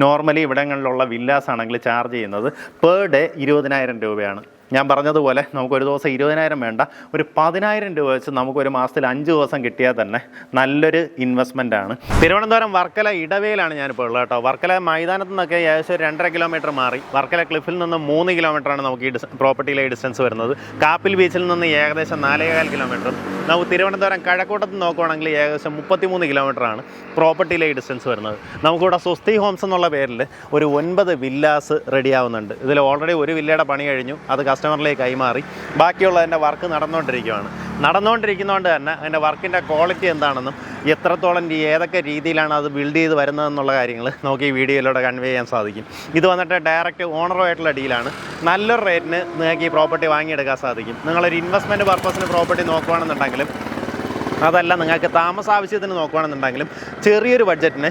Normally ഇവിടങ്ങളിലുള്ള villas ആണെങ്കിൽ charge ചെയ്യുന്നത് പെർ ഡേ ഇരുപതിനായിരം രൂപയാണ്. ഞാൻ പറഞ്ഞതുപോലെ നമുക്ക് ഒരു ദിവസം ഇരുപതിനായിരം വേണ്ട. ഒരു പതിനായിരം രൂപ വെച്ച് നമുക്ക് ഒരു മാസത്തിൽ അഞ്ച് ദിവസം കിട്ടിയാൽ തന്നെ നല്ലൊരു ഇൻവെസ്റ്റ്മെന്റ് ആണ്. തിരുവനന്തപുരം വർക്കല ഇടവേലാണ് ഞാനിപ്പോൾ ഉള്ളത് കേട്ടോ. വർക്കല മൈതാനത്ത് നിന്നൊക്കെ ഏകദേശം രണ്ടര കിലോമീറ്റർ മാറി. വർക്കല ക്ലിഫിൽ നിന്ന് മൂന്ന് കിലോമീറ്ററാണ് നമുക്ക് ഈ പ്രോപ്പർട്ടിയിലെ ഡിസ്റ്റൻസ് വരുന്നത്. കാപ്പിൽ ബീച്ചിൽ നിന്ന് ഏകദേശം നാലേകാൽ കിലോമീറ്റർ നമുക്ക് തിരുവനന്തപുരം കഴക്കൂട്ടത്ത് നോക്കുവാണെങ്കിൽ ഏകദേശം മുപ്പത്തിമൂന്ന് കിലോമീറ്ററാണ് പ്രോപ്പർട്ടിയിലെ ഡിസ്റ്റൻസ് വരുന്നത്. നമുക്കിവിടെ സ്വസ്തി ഹോംസ് എന്നുള്ള പേരിൽ ഒരു ഒൻപത് വില്ലാസ് റെഡിയാവുന്നുണ്ട് ഇതിൽ ഓൾറെഡി ഒരു വില്ലയുടെ പണി കഴിഞ്ഞു. അത് കസ്റ്റമറിലേക്ക് കൈമാറി. ബാക്കിയുള്ളതിന്റെ വർക്ക് നടന്നുകൊണ്ടിരിക്കുകയാണ് നടന്നുകൊണ്ടിരിക്കുന്നതുകൊണ്ട് തന്നെ അതിന്റെ വർക്കിന്റെ ക്വാളിറ്റി എന്താണെന്നും എത്രത്തോളം ഏതൊക്കെ രീതിയിലാണ് അത് ബിൽഡ് ചെയ്ത് വരുന്നതെന്നുള്ള കാര്യങ്ങൾ നമുക്ക് ഈ വീഡിയോയിലൂടെ കൺവേ ചെയ്യാൻ സാധിക്കും. ഇത് വന്നിട്ട് ഡയറക്റ്റ് ഓണറുമായിട്ടുള്ള ഡീലാണ് നല്ലൊരു റേറ്റിന് നിങ്ങൾക്ക് ഈ പ്രോപ്പർട്ടി വാങ്ങിയെടുക്കാൻ സാധിക്കും. നിങ്ങളൊരു ഇൻവെസ്റ്റ്മെന്റ് പർപ്പസിന് പ്രോപ്പർട്ടി നോക്കുകയാണെന്നുണ്ടെങ്കിലും അതല്ല നിങ്ങൾക്ക് താമസ ആവശ്യത്തിന് നോക്കുകയാണെന്നുണ്ടെങ്കിലും ചെറിയൊരു ബഡ്ജറ്റിന്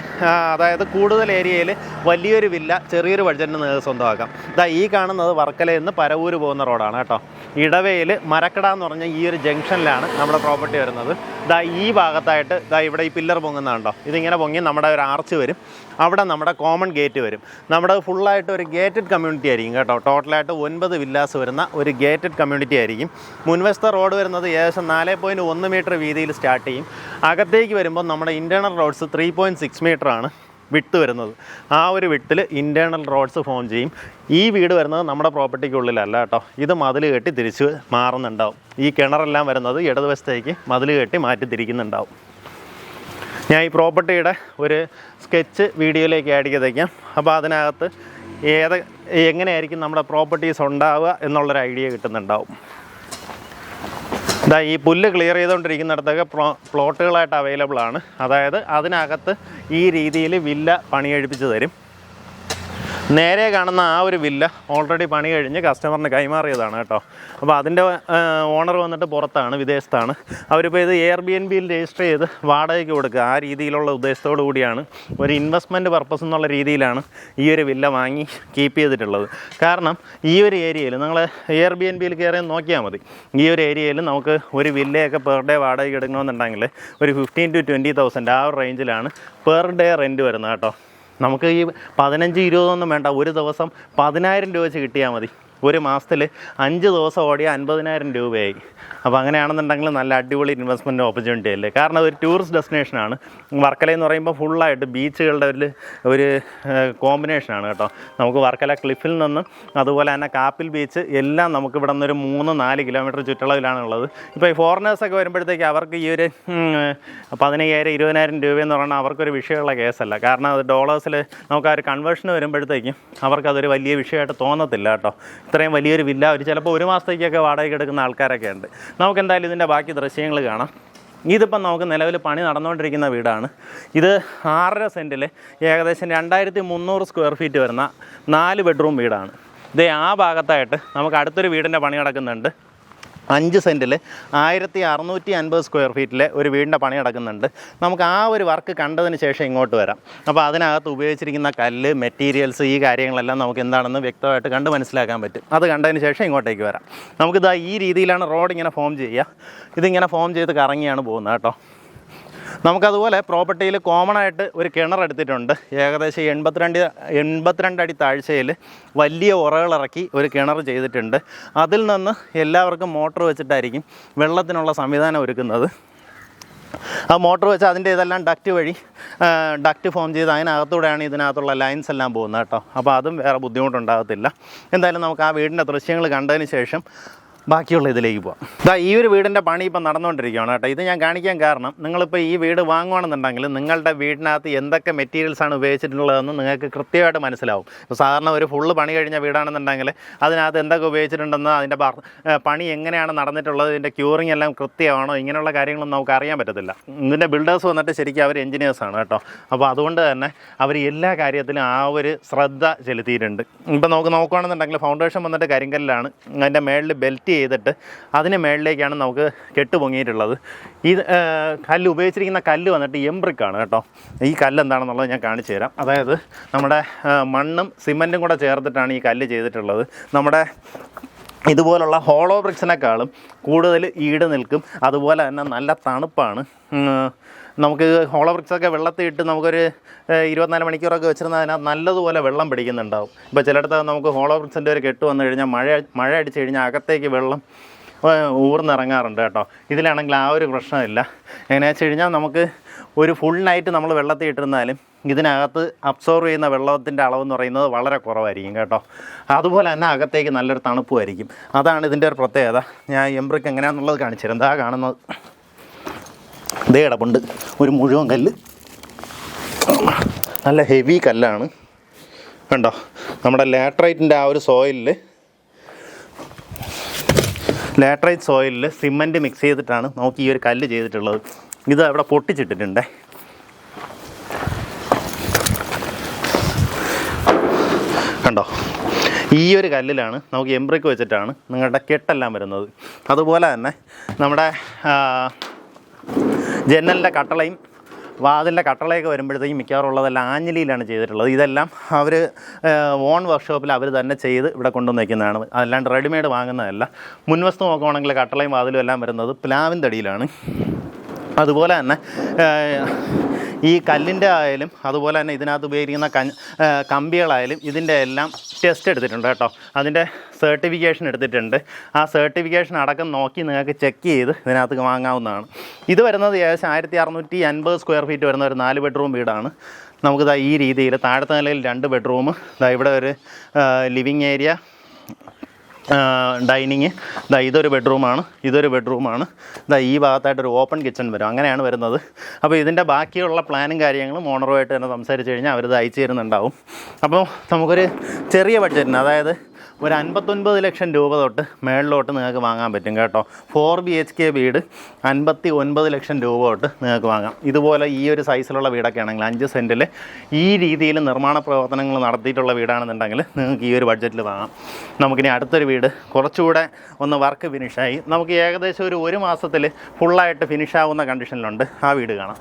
അതായത് കൂടുതൽ ഏരിയയിൽ വലിയൊരു വില്ല ചെറിയൊരു ബഡ്ജറ്റിന് നിങ്ങൾക്ക് സ്വന്തമാക്കാം. ഇതാ ഈ കാണുന്നത് വർക്കലയിൽ നിന്ന് പരവൂര് പോകുന്ന റോഡാണ് കേട്ടോ. ഇടവയിൽ മരക്കട എന്ന് പറഞ്ഞ ഈ ഒരു ജംഗ്ഷനിലാണ് നമ്മുടെ പ്രോപ്പർട്ടി വരുന്നത്. ഇതാ ഈ ഭാഗത്തായിട്ട് ഇതാ ഇവിടെ ഈ പില്ലർ പൊങ്ങുന്നുണ്ടോ ഇതിങ്ങനെ പൊങ്ങി നമ്മുടെ ഒരു ആർച്ച് വരും. അവിടെ നമ്മുടെ കോമൺ ഗേറ്റ് വരും. നമ്മുടെ ഫുള്ളായിട്ട് ഒരു ഗേറ്റഡ് കമ്മ്യൂണിറ്റി ആയിരിക്കും കേട്ടോ. ടോട്ടലായിട്ട് ഒൻപത് വില്ലാസ് വരുന്ന ഒരു ഗേറ്റഡ് കമ്മ്യൂണിറ്റി ആയിരിക്കും. മുൻവശത്തെ റോഡ് വരുന്നത് ഏകദേശം നാല് പോയിന്റ് ഒന്ന് മീറ്റർ വീതിയിൽ സ്റ്റാർട്ട് ചെയ്യും. അകത്തേക്ക് വരുമ്പോൾ നമ്മുടെ internal roads three point six മീറ്ററാണ് വിട്ട് വരുന്നത്. ആ ഒരു വിട്ടിൽ ഇന്റേർണൽ റോഡ്സ് ഫോം ചെയ്യും. ഈ വീട് വരുന്നത് നമ്മുടെ പ്രോപ്പർട്ടിക്കുള്ളിലല്ല കേട്ടോ. ഇത് മതിൽ കെട്ടി തിരിച്ച് മാറുന്നുണ്ടാവും. ഈ കിണറെല്ലാം വരുന്നത് ഇടതുവശത്തേക്ക് മതിൽ കെട്ടി മാറ്റി തിരിക്കുന്നുണ്ടാവും. ഞാൻ ഈ പ്രോപ്പർട്ടിയുടെ ഒരു സ്കെച്ച് വീഡിയോയിലേക്ക് ആഡ് ചെയ്തേക്കാം. അപ്പോൾ അതിനകത്ത് ഏത് എങ്ങനെയായിരിക്കും നമ്മുടെ പ്രോപ്പർട്ടീസ് ഉണ്ടാവുക എന്നുള്ളൊരു ഐഡിയ കിട്ടുന്നുണ്ടാവും. ഇതാ ഈ പുല്ല് ക്ലിയർ ചെയ്തുകൊണ്ടിരിക്കുന്നിടത്തൊക്കെ പ്ലോ പ്ലോട്ടുകളായിട്ട് അവൈലബിൾ ആണ്. അതായത് അതിനകത്ത് ഈ രീതിയിൽ വില്ല പണിയെഴുപ്പിച്ച് തരും. നേരെ കാണുന്ന ആ ഒരു വില്ല ഓൾറെഡി പണി കഴിഞ്ഞ് കസ്റ്റമറിന് കൈമാറിയതാണ് കേട്ടോ. അപ്പോൾ അതിന്റെ ഓണർ വന്നിട്ട് പുറത്താണ് വിദേശത്താണ്. അവരിപ്പോൾ ഇത് എയർ ബി എൻ ബിയിൽ രജിസ്റ്റർ ചെയ്ത് വാടകയ്ക്ക് കൊടുക്കുക. ആ രീതിയിലുള്ള ഉദ്ദേശത്തോടു കൂടിയാണ് ഒരു ഇൻവെസ്റ്റ്മെന്റ് പർപ്പസ് എന്നുള്ള രീതിയിലാണ് ഈ ഒരു വില്ല വാങ്ങി കീപ്പ് ചെയ്തിട്ടുള്ളത്. കാരണം ഈ ഒരു ഏരിയയിൽ നിങ്ങൾ എയർ ബി എൻ ബിയിൽ കയറി നോക്കിയാൽ മതി. ഈ ഒരു ഏരിയയിൽ നമുക്ക് ഒരു വില്ലയൊക്കെ പെർ ഡേ വാടകയ്ക്ക് എടുക്കണമെന്നുണ്ടെങ്കിൽ ഒരു ഫിഫ്റ്റീൻ ടു ട്വന്റി തൗസൻഡ് ആ ഒരു റേഞ്ചിലാണ് പെർ ഡേ റെന്റ് വരുന്നത് കേട്ടോ. നമുക്ക് ഈ പതിനഞ്ച് ഇരുപതൊന്നും വേണ്ട. ഒരു ദിവസം പതിനായിരം രൂപ വെച്ച് കിട്ടിയാൽ മതി. ഒരു മാസത്തിൽ അഞ്ച് ദിവസം ഓടിയ അൻപതിനായിരം രൂപയായി. അപ്പോൾ അങ്ങനെയാണെന്നുണ്ടെങ്കിൽ നല്ല അടിപൊളി ഇൻവെസ്റ്റ്മെന്റ് ഓപ്പർച്യൂണിറ്റി അല്ലേ? കാരണം ഒരു ടൂറിസ്റ്റ് ഡെസ്റ്റിനേഷനാണ് വർക്കല എന്ന് പറയുമ്പോൾ ഫുള്ളായിട്ട് ബീച്ചുകളുടെ ഒരു ഒരു കോമ്പിനേഷനാണ് കേട്ടോ. നമുക്ക് വർക്കല ക്ലിഫിൽ നിന്ന് അതുപോലെ തന്നെ കാപ്പിൽ ബീച്ച് എല്ലാം നമുക്ക് ഇവിടെ നിന്നൊരു മൂന്ന് നാല് കിലോമീറ്റർ ചുറ്റളവിലാണ് ഉള്ളത്. ഇപ്പോൾ ഈ ഫോറിനേഴ്സൊക്കെ വരുമ്പോഴത്തേക്ക് അവർക്ക് ഈ ഒരു പതിനയ്യായിരം ഇരുപതിനായിരം രൂപയെന്ന് പറഞ്ഞാൽ അവർക്കൊരു വിഷയമുള്ള കേസല്ല. കാരണം അത് ഡോളേഴ്സിൽ നമുക്ക് ആ ഒരു കൺവേർഷൻ വരുമ്പോഴത്തേക്കും അവർക്കതൊരു വലിയ വിഷയമായിട്ട് തോന്നത്തില്ല കേട്ടോ. ഇത്രയും വലിയൊരു വില്ല ഒരു ചിലപ്പോൾ ഒരു മാസത്തേക്കൊക്കെ വാടകയ്ക്ക് എടുക്കുന്ന ആൾക്കാരൊക്കെ ഉണ്ട്. നമുക്ക് എന്തായാലും ഇതിന്റെ ബാക്കി ദൃശ്യങ്ങൾ കാണാം. ഇതിപ്പം നമുക്ക് നിലവിൽ പണി നടന്നുകൊണ്ടിരിക്കുന്ന വീടാണ്. ഇത് ആറര സെന്റിൽ ഏകദേശം രണ്ടായിരത്തി മുന്നൂറ് സ്ക്വയർ ഫീറ്റ് വരുന്ന നാല് ബെഡ്റൂം വീടാണ്. ഇതേ ആ ഭാഗത്തായിട്ട് നമുക്ക് അടുത്തൊരു വീടിന്റെ പണി നടക്കുന്നുണ്ട്. അഞ്ച് സെന്റിൽ ആയിരത്തി അറുന്നൂറ്റി അൻപത് സ്ക്വയർ ഫീറ്റിലെ ഒരു വീടിന്റെ പണി നടക്കുന്നുണ്ട്. നമുക്ക് ആ ഒരു വർക്ക് കണ്ടതിന് ശേഷം ഇങ്ങോട്ട് വരാം. അപ്പോൾ അതിനകത്ത് ഉപയോഗിച്ചിരിക്കുന്ന കല്ല് മെറ്റീരിയൽസ് ഈ കാര്യങ്ങളെല്ലാം നമുക്ക് എന്താണെന്ന് വ്യക്തമായിട്ട് കണ്ട് മനസ്സിലാക്കാൻ പറ്റും. അത് കണ്ടതിന് ശേഷം ഇങ്ങോട്ടേക്ക് വരാം. നമുക്കിതാ ഈ രീതിയിലാണ് റോഡ് ഇങ്ങനെ ഫോം ചെയ്യുക. ഇതിങ്ങനെ ഫോം ചെയ്ത് കറങ്ങിയാണ് പോകുന്നത് കേട്ടോ. നമുക്കതുപോലെ പ്രോപ്പർട്ടിയിൽ കോമൺ ആയിട്ട് ഒരു കിണർ എടുത്തിട്ടുണ്ട്. ഏകദേശം എൺപത്തിരണ്ട് എൺപത്തിരണ്ട് അടി താഴ്ചയിൽ വലിയ ഉറകളിറക്കി ഒരു കിണർ ചെയ്തിട്ടുണ്ട്. അതിൽ നിന്ന് എല്ലാവർക്കും മോട്ടർ വെച്ചിട്ടായിരിക്കും വെള്ളത്തിനുള്ള സംവിധാനം ഒരുക്കുന്നത്. ആ മോട്ടോർ വെച്ച് അതിന്റെ ഇതെല്ലാം ഡക്റ്റ് വഴി ഡക്റ്റ് ഫോം ചെയ്ത് അതിനകത്തൂടെയാണ് ഇതിനകത്തുള്ള ലൈൻസ് എല്ലാം പോകുന്നത് കേട്ടോ. അപ്പോൾ അതും വേറെ ബുദ്ധിമുട്ടുണ്ടാകത്തില്ല. എന്തായാലും നമുക്ക് ആ വീടിന്റെ ദൃശ്യങ്ങൾ കണ്ടതിന് ശേഷം ബാക്കിയുള്ള ഇതിലേക്ക് പോവാം. ഇതാ ഈ ഒരു വീടിന്റെ പണി ഇപ്പം നടന്നുകൊണ്ടിരിക്കുകയാണ് കേട്ടോ. ഇത് ഞാൻ കാണിക്കാൻ കാരണം നിങ്ങളിപ്പോൾ ഈ വീട് വാങ്ങുകയാണെന്നുണ്ടെങ്കിൽ നിങ്ങളുടെ വീടിനകത്ത് എന്തൊക്കെ മെറ്റീരിയൽസ് ആണ് ഉപയോഗിച്ചിട്ടുള്ളതെന്ന് നിങ്ങൾക്ക് കൃത്യമായിട്ട് മനസ്സിലാവും. ഇപ്പോൾ സാധാരണ ഒരു ഫുള്ള് പണി കഴിഞ്ഞ വീടാണെന്നുണ്ടെങ്കിൽ അതിനകത്ത് എന്തൊക്കെ ഉപയോഗിച്ചിട്ടുണ്ടെന്ന് അതിന്റെ പണി എങ്ങനെയാണ് നടന്നിട്ടുള്ളത് ഇതിന്റെ ക്യൂറിങ് എല്ലാം കൃത്യമാണോ ഇങ്ങനെയുള്ള കാര്യങ്ങളൊന്നും നമുക്ക് അറിയാൻ പറ്റത്തില്ല. ഇതിന്റെ ബിൽഡേഴ്സ് വന്നിട്ട് ശരിക്കും അവർ എഞ്ചിനീയേഴ്സാണ് കേട്ടോ. അപ്പോൾ അതുകൊണ്ട് തന്നെ അവർ എല്ലാ കാര്യത്തിലും ആ ഒരു ശ്രദ്ധ ചെലുത്തിയിട്ടുണ്ട്. ഇപ്പം നമുക്ക് നോക്കുകയാണെന്നുണ്ടെങ്കിൽ ഫൗണ്ടേഷൻ വന്നിട്ട് കരിങ്കല്ലാണ്. അതിന്റെ മേളിൽ ബെൽറ്റ് ചെയ്തിട്ട് അതിന് മേളിലേക്കാണ് നമുക്ക് കെട്ട് പൊങ്ങിയിട്ടുള്ളത് ഈ കല്ല് ഉപയോഗിച്ചിരിക്കുന്ന കല്ല് വന്നിട്ട് എംബ്രിക്കാണ് കേട്ടോ. ഈ കല്ല് എന്താണെന്നുള്ളത് ഞാൻ കാണിച്ചു തരാം. അതായത് നമ്മുടെ മണ്ണും സിമന്റും കൂടെ ചേർത്തിട്ടാണ് ഈ കല്ല് ചെയ്തിട്ടുള്ളത്. നമ്മുടെ ഇതുപോലുള്ള ഹോളോ ബ്രിക്സിനേക്കാളും കൂടുതൽ ഈട് നിൽക്കും. അതുപോലെ തന്നെ നല്ല തണുപ്പാണ്. നമുക്ക് ഹോളോ ബ്രിക്സൊക്കെ വെള്ളത്തിൽ ഇട്ട് നമുക്കൊരു ഇരുപത്തിനാല് മണിക്കൂറൊക്കെ വെച്ചിരുന്നാൽ അതിനകത്ത് നല്ലതുപോലെ വെള്ളം പിടിക്കുന്നുണ്ടാവും. ഇപ്പോൾ ചിലയിടത്ത് നമുക്ക് ഹോളോ ബ്രിക്സിന്റെ ഒരു കെട്ട് വന്നു കഴിഞ്ഞാൽ മഴ മഴ അടിച്ചു കഴിഞ്ഞാൽ അകത്തേക്ക് വെള്ളം ഊർന്നിറങ്ങാറുണ്ട് കേട്ടോ. ഇതിലാണെങ്കിൽ ആ ഒരു പ്രശ്നമില്ല. എങ്ങനെയാണെന്ന് വെച്ച് കഴിഞ്ഞാൽ നമുക്ക് ഒരു ഫുൾ നൈറ്റ് നമ്മൾ വെള്ളത്തിൽ ഇട്ടിരുന്നാലും ഇതിനകത്ത് അബ്സോർവ് ചെയ്യുന്ന വെള്ളത്തിന്റെ അളവെന്ന് പറയുന്നത് വളരെ കുറവായിരിക്കും കേട്ടോ. അതുപോലെ തന്നെ അകത്തേക്ക് നല്ലൊരു തണുപ്പുമായിരിക്കും. അതാണ് ഇതിന്റെ ഒരു പ്രത്യേകത. ഞാൻ എംബ്രിക്ക് എങ്ങനെയാണെന്നുള്ളത് കാണിച്ചിരുന്നത് എന്താ കാണുന്നത്. ഇതേ കിടപ്പുണ്ട് ഒരു മുഴുവൻ കല്ല്. നല്ല ഹെവി കല്ലാണ്. കണ്ടോ? നമ്മുടെ ലാട്രൈറ്റിന്റെ ആ ഒരു സോയിലിൽ ലാട്രൈറ്റ് സോയിലിൽ സിമന്റ് മിക്സ് ചെയ്തിട്ടാണ് നമുക്ക് ഈ ഒരു കല്ല് ചെയ്തിട്ടുള്ളത്. ഇത് അവിടെ പൊട്ടിച്ചിട്ടിട്ടുണ്ട്. കണ്ടോ? ഈ ഒരു കല്ലിലാണ് നമുക്ക് എംബ്രിക്ക് വെച്ചിട്ടാണ് നിങ്ങളുടെ കെട്ടെല്ലാം വരുന്നത്. അതുപോലെ തന്നെ നമ്മുടെ ജനലിന്റെ കട്ടളയും വാതിലിന്റെ കട്ടളയൊക്കെ വരുമ്പോഴത്തേക്കും മിക്കവാറും ഉള്ളതെല്ലാം ആഞ്ഞിലിയിലാണ് ചെയ്തിട്ടുള്ളത്. ഇതെല്ലാം അവർ ഓൺ വർക്ക്ഷോപ്പിൽ അവർ തന്നെ ചെയ്ത് ഇവിടെ കൊണ്ടുവന്ന് വയ്ക്കുന്നതാണ് അല്ലാണ്ട് റെഡിമെയ്ഡ് വാങ്ങുന്നതല്ല. മുൻവസ്തു നോക്കുവാണെങ്കിൽ കട്ടളയും വാതിലും എല്ലാം വരുന്നത് പ്ലാവിൻ തടിയിലാണ് അതുപോലെ തന്നെ ഈ കല്ലിന്റെ ആയാലും അതുപോലെ തന്നെ ഇതിനകത്ത് ഉപയോഗിക്കുന്ന കമ്പികളായാലും ഇതിന്റെ എല്ലാം ടെസ്റ്റ് എടുത്തിട്ടുണ്ട് കേട്ടോ. അതിന്റെ സർട്ടിഫിക്കേഷൻ എടുത്തിട്ടുണ്ട്. ആ സർട്ടിഫിക്കേഷൻ അടക്കം നോക്കി നിങ്ങൾക്ക് ചെക്ക് ചെയ്ത് ഇതിനകത്ത് വാങ്ങാവുന്നതാണ്. ഇത് വരുന്നത് ഏകദേശം ആയിരത്തി അറുന്നൂറ്റി അൻപത് സ്ക്വയർ ഫീറ്റ് വരുന്ന ഒരു നാല് ബെഡ്റൂം വീടാണ്. നമുക്കിതാ ഈ രീതിയിൽ താഴത്തെ നിലയിൽ രണ്ട് ബെഡ്റൂം ഇതാ ഇവിടെ ഒരു ലിവിങ് ഏരിയ ഡൈനിങ് ഇതാ ഇതൊരു ബെഡ്റൂമാണ് ഇതൊരു ബെഡ്റൂമാണ് ഇതാ ഈ ഭാഗത്തായിട്ടൊരു ഓപ്പൺ കിച്ചൺ വരും. അങ്ങനെയാണ് വരുന്നത്. അപ്പോൾ ഇതിന്റെ ബാക്കിയുള്ള പ്ലാനും കാര്യങ്ങളും ഓണറുമായിട്ട് തന്നെ സംസാരിച്ച് കഴിഞ്ഞാൽ അവരിത് അയച്ചു തരുന്നുണ്ടാവും. അപ്പോൾ നമുക്കൊരു ചെറിയ ബഡ്ജറ്റിന് അതായത് ഒരു അൻപത്തൊൻപത് ലക്ഷം രൂപ തൊട്ട് മേളിലോട്ട് നിങ്ങൾക്ക് വാങ്ങാൻ പറ്റും കേട്ടോ. ഫോർ ബി എച്ച് കെ വീട് അൻപത്തി ഒൻപത് ലക്ഷം രൂപ തൊട്ട് നിങ്ങൾക്ക് വാങ്ങാം. ഇതുപോലെ ഈ ഒരു സൈസിലുള്ള വീടൊക്കെ ആണെങ്കിൽ അഞ്ച് സെന്റിൽ ഈ രീതിയിൽ നിർമ്മാണ പ്രവർത്തനങ്ങൾ നടത്തിയിട്ടുള്ള വീടാണെന്നുണ്ടെങ്കിൽ നിങ്ങൾക്ക് ഈ ഒരു ബഡ്ജറ്റിൽ വാങ്ങാം. നമുക്കിനി അടുത്തൊരു വീട് കുറച്ചുകൂടെ ഒന്ന് വർക്ക് ഫിനിഷായി നമുക്ക് ഏകദേശം ഒരു ഒരു മാസത്തിൽ ഫുള്ളായിട്ട് ഫിനിഷാവുന്ന കണ്ടീഷനിലുണ്ട് ആ വീട് കാണാം.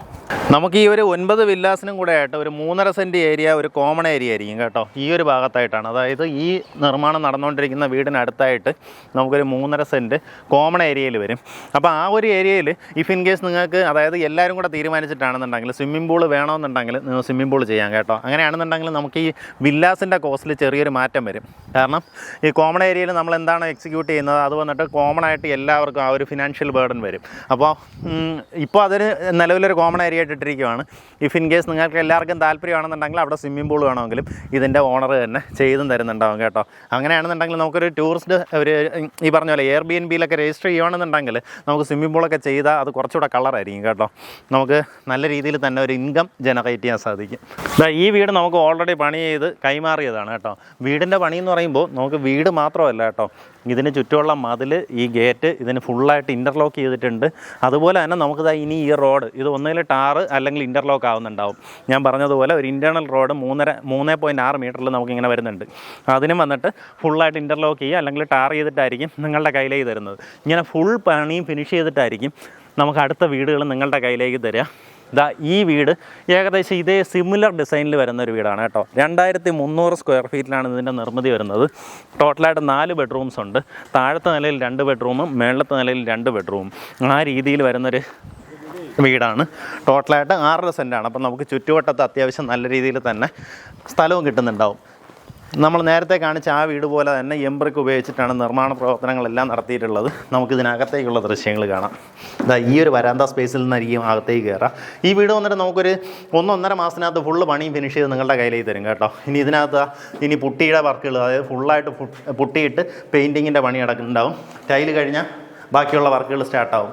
നമുക്ക് ഈ ഒരു ഒൻപത് വില്ലാസിനും കൂടെ ആയിട്ട് ഒരു മൂന്നര സെന്റ് ഏരിയ ഒരു കോമൺ ഏരിയ ആയിരിക്കും കേട്ടോ. ഈ ഒരു ഭാഗത്തായിട്ടാണ്. അതായത് ഈ നിർമ്മാണം നടന്നുകൊണ്ടിരിക്കുന്ന വീടിനടുത്തായിട്ട് നമുക്കൊരു മൂന്നര സെന്റ് കോമൺ ഏരിയയിൽ വരും. അപ്പോൾ ആ ഒരു ഏരിയയിൽ ഇഫ് ഇൻ കേസ് നിങ്ങൾക്ക് അതായത് എല്ലാവരും കൂടെ തീരുമാനിച്ചിട്ടാണെന്നുണ്ടെങ്കിൽ സ്വിമ്മിംഗ് പൂൾ വേണമെന്നുണ്ടെങ്കിൽ സ്വിമ്മിംഗ് പൂൾ ചെയ്യാം കേട്ടോ. അങ്ങനെയാണെന്നുണ്ടെങ്കിൽ നമുക്ക് ഈ വില്ലാസിന്റെ കോസ്റ്റിൽ ചെറിയൊരു മാറ്റം വരും. കാരണം ഈ കോമൺ ഏരിയയിൽ നമ്മൾ എന്താണ് എക്സിക്യൂട്ട് ചെയ്യുന്നത്? അത് വന്നിട്ട് കോമൺ ആയിട്ട് എല്ലാവർക്കും ആ ഒരു ഫിനാൻഷ്യൽ ബേർഡൻ വരും. അപ്പോൾ ഇപ്പോൾ അതൊരു നിലവിലൊരു കോമൺ ഏരിയ ആയിട്ട് ഇട്ടിരിക്കുകയാണ് ഇഫ് ഇൻ കേസ് നിങ്ങൾക്ക് എല്ലാവർക്കും താല്പര്യമാണെന്നുണ്ടെങ്കിൽ അവിടെ സ്വിമ്മിംഗ് പൂൾ വേണമെങ്കിലും ഇതിന്റെ ഓണർ തന്നെ ചെയ്തും തരുന്നുണ്ടാവും കേട്ടോ. അങ്ങനെയാണെന്നുണ്ടെങ്കിൽ നമുക്കൊരു ടൂറിസ്റ്റ് ഒരു ഈ പറഞ്ഞ പോലെ എയർ ബി എൻ ബിയിലൊക്കെ രജിസ്റ്റർ ചെയ്യുകയാണെന്നുണ്ടെങ്കിൽ നമുക്ക് സ്വിമ്മിംഗ് പൂളൊക്കെ ചെയ്താൽ അത് കുറച്ചുകൂടെ കളറായിരിക്കും കേട്ടോ. നമുക്ക് നല്ല രീതിയിൽ തന്നെ ഒരു ഇൻകം ജനറേറ്റ് ചെയ്യാൻ സാധിക്കും. ഈ വീട് നമുക്ക് ഓൾറെഡി പണി ചെയ്ത് കൈമാറിയതാണ് കേട്ടോ. വീടിന്റെ പണി എന്ന് പറയുമ്പോൾ നമുക്ക് വീട് മാത്രമല്ല കേട്ടോ. ഇതിന് ചുറ്റുമുള്ള മതിൽ ഈ ഗേറ്റ് ഇതിന് ഫുള്ളായിട്ട് ഇന്റർലോക്ക് ചെയ്തിട്ടുണ്ട്. അതുപോലെ തന്നെ നമുക്കിതാ ഇനി ഈ റോഡ് ഇത് ഒന്നുകിൽ ടാറ് അല്ലെങ്കിൽ ഇന്റർലോക്ക് ആവുന്നുണ്ടാവും. ഞാൻ പറഞ്ഞതുപോലെ ഒരു ഇന്റേർണൽ റോഡ് മൂന്നര മൂന്ന് പോയിന്റ് ആറ് മീറ്ററിൽ നമുക്കിങ്ങനെ വരുന്നുണ്ട്. അതിനും വന്നിട്ട് ഫുള്ളായിട്ട് ഇന്റർലോക്ക് ചെയ്യുക അല്ലെങ്കിൽ ടാർ ചെയ്തിട്ടായിരിക്കും നിങ്ങളുടെ കയ്യിലേക്ക് തരുന്നത്. ഇങ്ങനെ ഫുൾ പണിയും ഫിനിഷ് ചെയ്തിട്ടായിരിക്കും നമുക്ക് അടുത്ത വീടുകൾ നിങ്ങളുടെ കയ്യിലേക്ക് തരിക. ഇതാ ഈ വീട് ഏകദേശം ഇതേ സിമിലർ ഡിസൈനിൽ വരുന്ന ഒരു വീടാണ് കേട്ടോ. രണ്ടായിരത്തി മുന്നൂറ് സ്ക്വയർ ഫീറ്റിലാണ് ഇതിന്റെ നിർമ്മിതി വരുന്നത്. ടോട്ടലായിട്ട് നാല് ബെഡ്റൂംസ് ഉണ്ട്. താഴത്തെ നിലയിൽ രണ്ട് ബെഡ്റൂമും മേളത്തെ നിലയിൽ രണ്ട് ബെഡ്റൂമും ആ രീതിയിൽ വരുന്നൊരു വീടാണ്. ടോട്ടലായിട്ട് ആറര സെന്റാണ് അപ്പം നമുക്ക് ചുറ്റുവട്ടത്ത് അത്യാവശ്യം നല്ല രീതിയിൽ തന്നെ സ്ഥലവും കിട്ടുന്നുണ്ടാവും. നമ്മൾ നേരത്തെ കാണിച്ച ആ വീട് പോലെ തന്നെ എംബ്രിക്ക് ഉപയോഗിച്ചിട്ടാണ് നിർമ്മാണ പ്രവർത്തനങ്ങളെല്ലാം നടത്തിയിട്ടുള്ളത്. നമുക്കിതിനകത്തേക്കുള്ള ദൃശ്യങ്ങൾ കാണാം. ഇതാ ഈ ഒരു വരാന്ത സ്പേസിൽ നിന്നായിരിക്കും അകത്തേക്ക് കയറാം ഈ വീട് വന്നിട്ട് നമുക്കൊരു ഒന്നൊന്നര മാസത്തിനകത്ത് ഫുള്ള് പണിയും ഫിനിഷ് ചെയ്ത് നിങ്ങളുടെ കയ്യിലേക്ക് തരും കേട്ടോ. ഇനി ഇതിനകത്ത് ഇനി പുട്ടിയുടെ വർക്കുകൾ അതായത് ഫുള്ളായിട്ട് പുട്ടിയിട്ട് പെയിന്റിങ്ങിന്റെ പണി അടക്കുന്നുണ്ടാവും ടൈൽ കഴിഞ്ഞാൽ ബാക്കിയുള്ള വർക്കുകൾ സ്റ്റാർട്ടാവും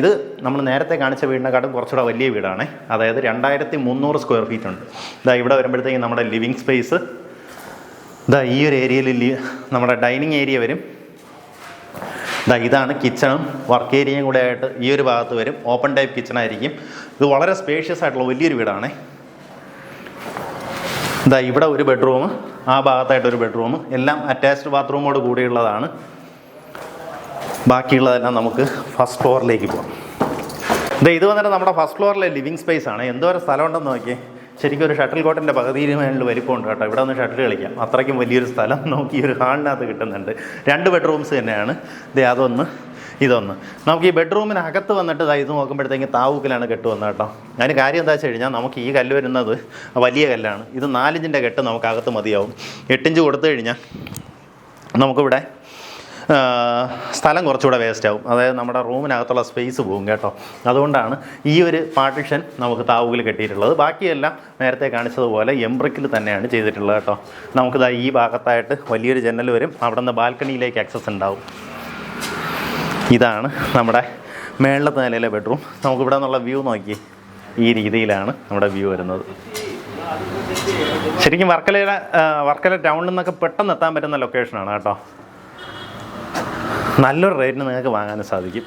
ഇത് നമ്മൾ നേരത്തെ കാണിച്ച വീടിനെക്കാട്ടും കുറച്ചുകൂടെ വലിയ വീടാണ്. അതായത് രണ്ടായിരത്തി മുന്നൂറ് സ്ക്വയർ ഫീറ്റ് ഉണ്ട്. ഇതാ ഇവിടെ വരുമ്പോഴത്തേക്കും നമ്മുടെ ലിവിങ് സ്പേസ് ഇതാ ഈ ഒരു ഏരിയയിൽ നമ്മുടെ ഡൈനിങ് ഏരിയ വരും. ഇതാ ഇതാണ് കിച്ചണും വർക്ക് ഏരിയയും കൂടെ ആയിട്ട് ഈ ഒരു ഭാഗത്ത് വരും. ഓപ്പൺ ടൈപ്പ് കിച്ചൺ ആയിരിക്കും. ഇത് വളരെ സ്പേഷ്യസ് ആയിട്ടുള്ള വലിയൊരു വീടാണ്. ഇതാ ഇവിടെ ഒരു ബെഡ്റൂം ആ ഭാഗത്തായിട്ട് ഒരു ബെഡ്റൂം എല്ലാം അറ്റാച്ച്ഡ് ബാത്റൂമോട് കൂടിയുള്ളതാണ്. ബാക്കിയുള്ളതെല്ലാം നമുക്ക് ഫസ്റ്റ് ഫ്ലോറിലേക്ക് പോകാം. ഇതാ ഇത് വന്നിട്ട് നമ്മുടെ ഫസ്റ്റ് ഫ്ലോറിലെ ലിവിങ് സ്പേസ് ആണ്. എന്തോരം സ്ഥലം ഉണ്ടെന്ന് നോക്കിയേ. ശരിക്കും ഒരു ഷട്ടിൽ കോട്ടിന്റെ പകുതിയിൽ മേളിൽ വലിപ്പമുണ്ട് കേട്ടോ. ഇവിടെ ഒന്ന് ഷട്ടിൽ കളിക്കാം. അത്രയ്ക്കും വലിയൊരു സ്ഥലം നമുക്ക് ഈ ഒരു ഹാളിനകത്ത് കിട്ടുന്നുണ്ട്. രണ്ട് ബെഡ്റൂംസ് തന്നെയാണ്. ദേ അതൊന്ന് ഇതൊന്ന്. നമുക്ക് ഈ ബെഡ്റൂമിനകത്ത് വന്നിട്ട് ഇത് നോക്കുമ്പോഴത്തേക്ക് താവൂക്കിലാണ് കെട്ട് വന്നത് കേട്ടോ. അതിന് കാര്യം എന്താ വെച്ച് കഴിഞ്ഞാൽ നമുക്ക് ഈ കല്ല് വരുന്നത് വലിയ കല്ലാണ്. ഇത് നാലിഞ്ചിന്റെ കെട്ട് നമുക്ക് അകത്ത് മതിയാവും. എട്ടിഞ്ച് കൊടുത്തു കഴിഞ്ഞാൽ നമുക്കിവിടെ സ്ഥലം കുറച്ചുകൂടെ വേസ്റ്റ് ആവും. അതായത് നമ്മുടെ റൂമിനകത്തുള്ള സ്പേസ് പോകും കേട്ടോ. അതുകൊണ്ടാണ് ഈ ഒരു പാർട്ടിഷൻ നമുക്ക് താവുകിൽ കെട്ടിയിട്ടുള്ളത്. ബാക്കിയെല്ലാം നേരത്തെ കാണിച്ചതുപോലെ എംബ്രിക്കിൽ തന്നെയാണ് ചെയ്തിട്ടുള്ളത് കേട്ടോ. നമുക്കിതാ ഈ ഭാഗത്തായിട്ട് വലിയൊരു ജനൽ വരും. അവിടെ നിന്ന് ബാൽക്കണിയിലേക്ക് ആക്സസ് ഉണ്ടാവും. ഇതാണ് നമ്മുടെ മേളിലത്തെ നിലയിലെ ബെഡ്റൂം നമുക്കിവിടെ നിന്നുള്ള വ്യൂ നോക്കി. ഈ രീതിയിലാണ് നമ്മുടെ വ്യൂ വരുന്നത്. ശരിക്കും വർക്കലയുടെ വർക്കല ടൗണിൽ നിന്നൊക്കെ പെട്ടെന്ന് എത്താൻ പറ്റുന്ന ലൊക്കേഷനാണ് കേട്ടോ. നല്ലൊരു റേറ്റിന് നിങ്ങൾക്ക് വാങ്ങാനും സാധിക്കും.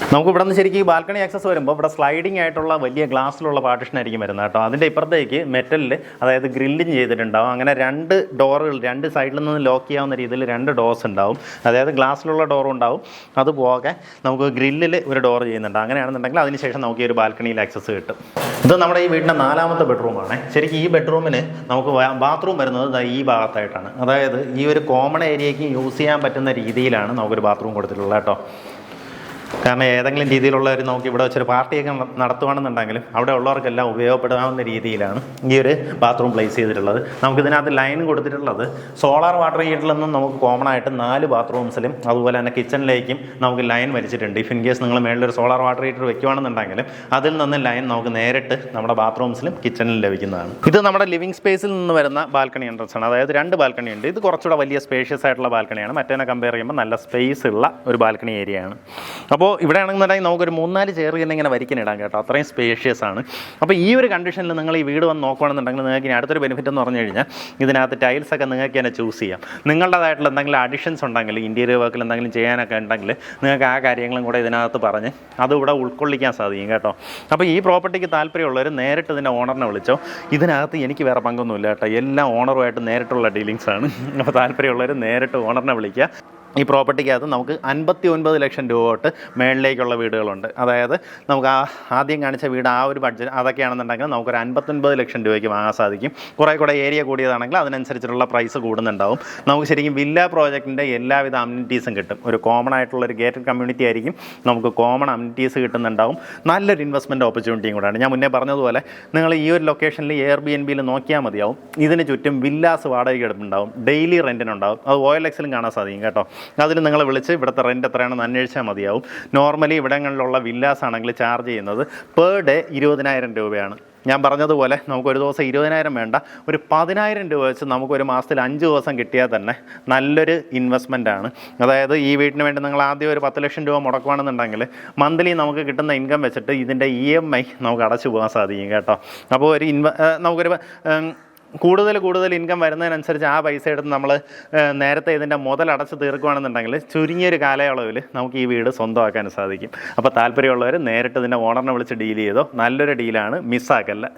നമുക്ക് ഇവിടെ നിന്ന് ശരിക്കും ഈ ബാൽക്കണി ആക്സസ് വരുമ്പോൾ ഇവിടെ സ്ലൈഡിംഗ് ആയിട്ടുള്ള വലിയ ഗ്ലാസ്സിലുള്ള പാർട്ടിഷൻ ആയിരിക്കും വരുന്നത് കേട്ടോ. അതിന്റെ ഇപ്പുറത്തേക്ക് മെറ്റലിൽ അതായത് ഗ്രില്ലിങ് ചെയ്തിട്ടുണ്ടാവും. അങ്ങനെ രണ്ട് ഡോറുകൾ രണ്ട് സൈഡിൽ നിന്ന് ലോക്ക് ചെയ്യാവുന്ന രീതിയിൽ രണ്ട് ഡോർസ് ഉണ്ടാവും. അതായത് ഗ്ലാസ്സിലുള്ള ഡോറും ഉണ്ടാവും. അതുപോകെ നമുക്ക് ഗ്രില്ലിൽ ഒരു ഡോർ ചെയ്യുന്നുണ്ട്. അങ്ങനെയാണെന്നുണ്ടെങ്കിൽ അതിനുശേഷം നമുക്ക് ഈ ഒരു ബാൽക്കണിയിൽ ആക്സസ് കിട്ടും. ഇത് നമ്മുടെ ഈ വീടിന്റെ നാലാമത്തെ ബെഡ്റൂമാണ് ശരിക്കും ഈ ബെഡ്റൂമിന് നമുക്ക് ബാത്റൂം വരുന്നത് ഈ ഭാഗത്തായിട്ടാണ്. അതായത് ഈ ഒരു കോമൺ ഏരിയയ്ക്ക് യൂസ് ചെയ്യാൻ പറ്റുന്ന രീതിയിലാണ് നമുക്കൊരു ബാത്റൂം കൊടുത്തിട്ടുള്ളത് കേട്ടോ. കാരണം ഏതെങ്കിലും രീതിയിലുള്ളവർ ഒരു നമുക്ക് ഇവിടെ വെച്ചൊരു പാർട്ടിയൊക്കെ നടത്തുകയാണെന്നുണ്ടെങ്കിലും അവിടെ ഉള്ളവർക്കെല്ലാം ഉപയോഗപ്പെടാവുന്ന രീതിയിലാണ് ഈ ഒരു ബാത്റൂം പ്ലേസ് ചെയ്തിട്ടുള്ളത്. നമുക്കിതിനകത്ത് ലൈൻ കൊടുത്തിട്ടുള്ളത് സോളാർ വാട്ടർ ഹീറ്ററിൽ നിന്നും നമുക്ക് കോമൺ ആയിട്ട് നാല് ബാത്റൂംസിലും അതുപോലെ തന്നെ കിച്ചണിലേക്കും നമുക്ക് ലൈൻ വലിച്ചിട്ടുണ്ട് ഇഫ് ഇൻ കേസ് നിങ്ങൾ മേളിലൊരു സോളാർ വാട്ടർ ഹീറ്റർ വെക്കുവാണെന്നുണ്ടെങ്കിലും അതിൽ നിന്ന് ലൈൻ നമുക്ക് നേരിട്ട് നമ്മുടെ ബാത്റൂംസിലും കിച്ചണിലും ലഭിക്കുന്നതാണ്. ഇത് നമ്മുടെ ലിവിംഗ് സ്പേസിൽ നിന്ന് വരുന്ന ബാൽക്കണി എൻട്രൻസ് ആണ്. അതായത് രണ്ട് ബാൽക്കണി ഉണ്ട്. ഇത് കുറച്ചുകൂടെ വലിയ സ്പേഷ്യസ് ആയിട്ടുള്ള ബാൽക്കണിയാണ് മറ്റേനെ കമ്പയർ ചെയ്യുമ്പോൾ നല്ല സ്പേസ് ഉള്ള ഒരു ബാൽക്കണി ഏരിയ ആണ്. അപ്പോൾ ഇവിടെ ആണെന്നുണ്ടെങ്കിൽ നമുക്കൊരു മൂന്നാൽ ചെയർ തന്നെ ഇങ്ങനെ വരിക്കാനിടാം കേട്ടോ. അത്രയും സ്പേഷ്യസ് ആണ്. അപ്പോൾ ഈ ഒരു കണ്ടീഷനിൽ നിങ്ങൾ ഈ വീട് വന്ന് നോക്കുകയാണെന്നുണ്ടെങ്കിൽ നിങ്ങൾക്ക് ഇനി അടുത്തൊരു ബെനിഫിറ്റ് എന്ന് പറഞ്ഞു കഴിഞ്ഞാൽ ഇതിനകത്ത് ടൈൽസ് ഒക്കെ നിങ്ങൾക്ക് തന്നെ ചൂസ് ചെയ്യാം. നിങ്ങളുടേതായിട്ടുള്ള എന്തെങ്കിലും അഡിഷൻസ് ഉണ്ടെങ്കിൽ ഇന്റീരിയർ വർക്കിൽ എന്തെങ്കിലും ചെയ്യാനൊക്കെ ഉണ്ടെങ്കിൽ നിങ്ങൾക്ക് ആ കാര്യങ്ങളും കൂടെ ഇതിനകത്ത് പറഞ്ഞ് ഇവിടെ ഉൾക്കൊള്ളിക്കാൻ സാധിക്കും കേട്ടോ. അപ്പോൾ ഈ പ്രോപ്പർട്ടിക്ക് താല്പര്യമുള്ളവർ നേരിട്ട് ഇതിന്റെ ഓണറിനെ വിളിച്ചോ. ഇതിനകത്ത് എനിക്ക് വേറെ പങ്കൊന്നുമില്ല കേട്ടോ. എല്ലാം ഓണറുമായിട്ട് നേരിട്ടുള്ള ഡീലിങ്സ് ആണ്. അപ്പോൾ താല്പര്യമുള്ളവർ നേരിട്ട് ഓണറിനെ വിളിക്കുക. ഈ പ്രോപ്പർട്ടിക്കകത്ത് നമുക്ക് അൻപത്തി ഒൻപത് ലക്ഷം രൂപ തൊട്ട് മേളിലേക്കുള്ള വീടുകളുണ്ട്. അതായത് നമുക്ക് ആ ആദ്യം കാണിച്ച വീട് ആ ഒരു ബഡ്ജറ്റ് അതൊക്കെയാണെന്നുണ്ടെങ്കിൽ നമുക്കൊരു അൻപത്തൊൻപത് ലക്ഷം രൂപയ്ക്ക് വാങ്ങാൻ സാധിക്കും. കുറേ കൂടെ ഏരിയ കൂടിയതാണെങ്കിൽ അതിനനുസരിച്ചിട്ടുള്ള പ്രൈസ് കൂടുന്നുണ്ടാവും. നമുക്ക് ശരിക്കും വില്ല പ്രോജക്റ്റിന്റെ എല്ലാവിധ അമ്യൂണിറ്റീസും കിട്ടും. ഒരു കോമൺ ആയിട്ടുള്ള ഒരു ഗേറ്റഡ് കമ്മ്യൂണിറ്റി ആയിരിക്കും. നമുക്ക് കോമൺ അമ്യൂണിറ്റീസ് കിട്ടുന്നുണ്ടാവും. നല്ലൊരു ഇൻവെസ്റ്റ്മെന്റ് ഓപ്പർച്യൂണിറ്റിയും കൂടെയാണ്. ഞാൻ മുന്നേ പറഞ്ഞതുപോലെ നിങ്ങൾ ഈ ഒരു ലൊക്കേഷനിൽ എയർ ബി എൻ ബിയിൽ നോക്കിയാൽ മതിയാവും. ഇതിന് ചുറ്റും വില്ലാസ് വാടകയ്ക്ക് എടുപ്പുണ്ടാവും. ഡെയിലി റെന്റിനുണ്ടാവും അത് ഓയിൽ എക്സിലും കാണാൻ സാധിക്കും കേട്ടോ. അതിൽ നിങ്ങൾ വിളിച്ച് ഇവിടുത്തെ റെന്റ് എത്രയാണെന്ന് അന്വേഷിച്ചാൽ മതിയാവും. നോർമലി ഇവിടങ്ങളിലുള്ള വില്ലാസ് ആണെങ്കിൽ ചാർജ് ചെയ്യുന്നത് പെർ ഡേ ഇരുപതിനായിരം രൂപയാണ്. ഞാൻ പറഞ്ഞതുപോലെ നമുക്കൊരു ദിവസം ഇരുപതിനായിരം വേണ്ട. ഒരു പതിനായിരം രൂപ വെച്ച് നമുക്കൊരു മാസത്തിൽ അഞ്ച് ദിവസം കിട്ടിയാൽ തന്നെ നല്ലൊരു ഇൻവെസ്റ്റ്മെന്റ് ആണ്. അതായത് ഈ വീട്ടിന് വേണ്ടി നിങ്ങൾ ആദ്യം ഒരു പത്ത് ലക്ഷം രൂപ മുടക്കുകയാണെന്നുണ്ടെങ്കിൽ മന്ത്ലി നമുക്ക് കിട്ടുന്ന ഇൻകം വെച്ചിട്ട് ഇതിന്റെ ഇ എം ഐ നമുക്ക് അടച്ചു പോകാൻ സാധിക്കും കേട്ടോ. അപ്പോൾ ഒരു ഇൻവ നമുക്കൊരു കൂടുതൽ കൂടുതൽ ഇൻകം വരുന്നതിനനുസരിച്ച് ആ പൈസ എടുത്ത് നമ്മൾ നേരത്തെ ഇതിന്റെ മുതൽ അടച്ച് തീർക്കുകയാണെന്നുണ്ടെങ്കിൽ ചുരുങ്ങിയൊരു കാലയളവിൽ നമുക്ക് ഈ വീട് സ്വന്തമാക്കാൻ സാധിക്കും. അപ്പോൾ താല്പര്യമുള്ളവർ നേരിട്ട് ഇതിന്റെ ഓണറിനെ വിളിച്ച് ഡീൽ ചെയ്തോ നല്ലൊരു ഡീലാണ് മിസ്സാക്കല്ല.